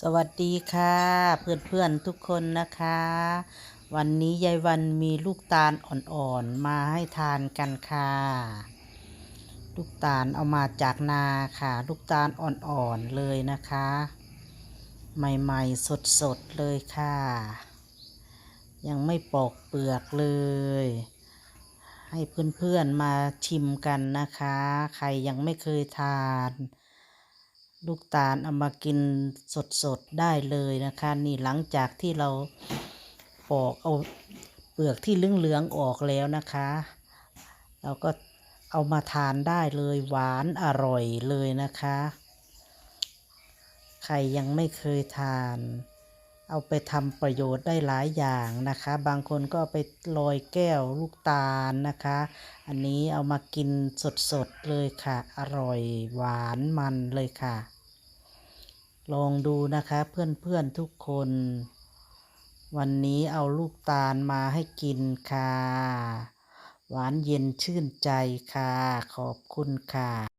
สวัสดีค่ะเพื่อนๆทุกคนนะคะ วันนี้ยายวันมีลูกตาลอ่อนๆมาให้ทานกันค่ะ ลูกตาลเอามาจากนาค่ะ ลูกตาลอ่อนๆเลยนะคะ ใหม่ๆสดๆเลยค่ะ ยังไม่ปอกเปลือกเลย ให้เพื่อนๆมาชิมกันนะคะ ใครยังไม่เคยทาน ลูกตาลเอามากินสดๆได้เลยนะคะ นี่หลังจากที่เราปอกเอาเปลือกที่เหลืองๆออกแล้วนะคะ เราก็เอามาทานได้เลยหวานอร่อยเลยนะคะ ใครยังไม่เคยทาน เอาไปทำประโยชน์ได้หลายอย่างนะคะ บางคนก็ไปลอยแก้วลูกตาลนะคะ อันนี้เอามากินสดๆเลยค่ะ อร่อยหวานมันเลยค่ะ ลองดูนะคะเพื่อนๆทุกคน วันนี้เอาลูกตาลมาให้กินค่ะ หวานเย็นชื่นใจค่ะ ขอบคุณค่ะ